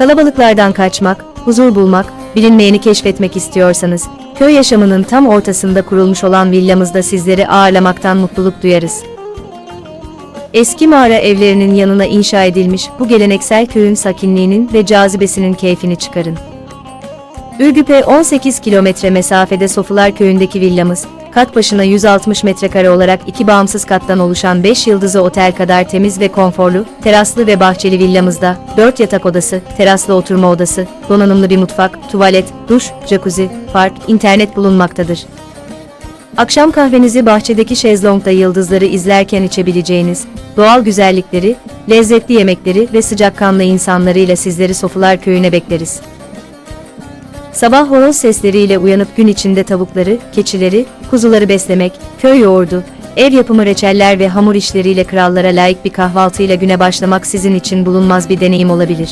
Kalabalıklardan kaçmak, huzur bulmak, bilinmeyeni keşfetmek istiyorsanız, köy yaşamının tam ortasında kurulmuş olan villamızda sizleri ağırlamaktan mutluluk duyarız. Eski mağara evlerinin yanına inşa edilmiş bu geleneksel köyün sakinliğinin ve cazibesinin keyfini çıkarın. Ürgüp'e 18 kilometre mesafede Sofular Köyü'ndeki villamız, kat başına 160 metrekare olarak iki bağımsız kattan oluşan 5 yıldızlı otel kadar temiz ve konforlu, teraslı ve bahçeli villamızda 4 yatak odası, teraslı oturma odası, donanımlı bir mutfak, tuvalet, duş, jacuzzi, park, internet bulunmaktadır. Akşam kahvenizi bahçedeki şezlongda yıldızları izlerken içebileceğiniz, doğal güzellikleri, lezzetli yemekleri ve sıcakkanlı insanlarıyla sizleri Sofular Köyü'ne bekleriz. Sabah horoz sesleriyle uyanıp gün içinde tavukları, keçileri, kuzuları beslemek, köy yoğurdu, ev yapımı reçeller ve hamur işleriyle krallara layık bir kahvaltıyla güne başlamak sizin için bulunmaz bir deneyim olabilir.